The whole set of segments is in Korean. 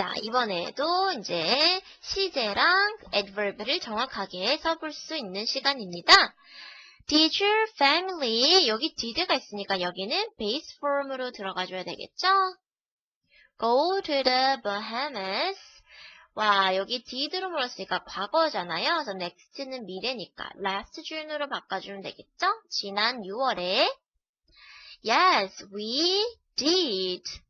자, 이번에도 이제 시제랑 adverb를 정확하게 써볼 수 있는 시간입니다. Did your family, 여기 did가 있으니까 여기는 base form으로 들어가줘야 되겠죠? Go to the Bahamas. 와, 여기 did로 물었으니까 과거잖아요. 그래서 next는 미래니까 last June으로 바꿔주면 되겠죠? 지난 6월에 Yes, we did.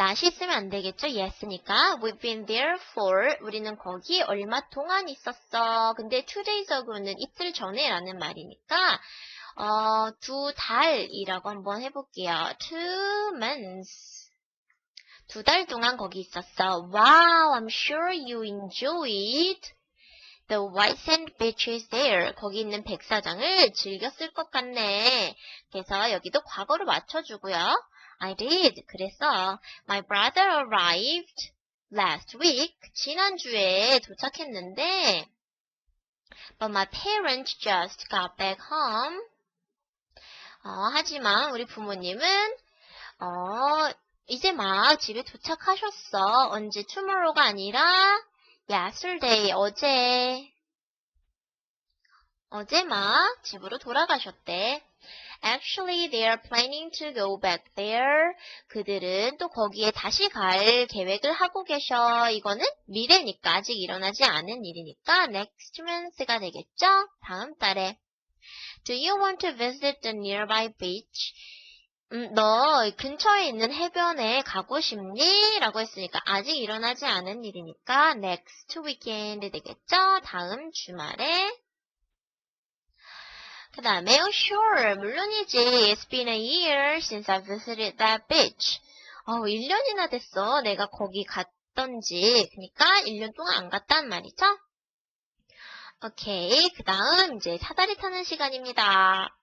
Not이 쓰면 안 되겠죠? yes니까 we've been there for 우리는 거기 얼마 동안 있었어. 근데 two days ago는 이틀 전에라는 말이니까 어, 두 달이라고 한번 해볼게요. two months. 두 달 동안 거기 있었어. Wow, I'm sure you enjoyed the white sand beaches there. 거기 있는 백사장을 즐겼을 것 같네. 그래서 여기도 과거로 맞춰주고요. I did. 그래서 my brother arrived last week. 지난주에 도착했는데 but my parents just got back home. 어, 하지만 우리 부모님은 어, 이제 막 집에 도착하셨어. 언제 tomorrow가 아니라 yesterday, 어제. 어제 막 집으로 돌아가셨대. Actually, they are planning to go back there. 그들은 또 거기에 다시 갈 계획을 하고 계셔. 이거는 미래니까 아직 일어나지 않은 일이니까 next month가 되겠죠? 다음 달에. Do you want to visit the nearby beach? 음, 너 근처에 있는 해변에 가고 싶니? 라고 했으니까 아직 일어나지 않은 일이니까 next weekend 되겠죠? 다음 주말에. 그 다음에 oh, sure, 물론이지. It's been a year since I visited that beach. 어, 1년이나 됐어. 내가 거기 갔던지. 그러니까 1년 동안 안 갔단 말이죠? 오케이. 그 다음 이제 사다리 타는 시간입니다.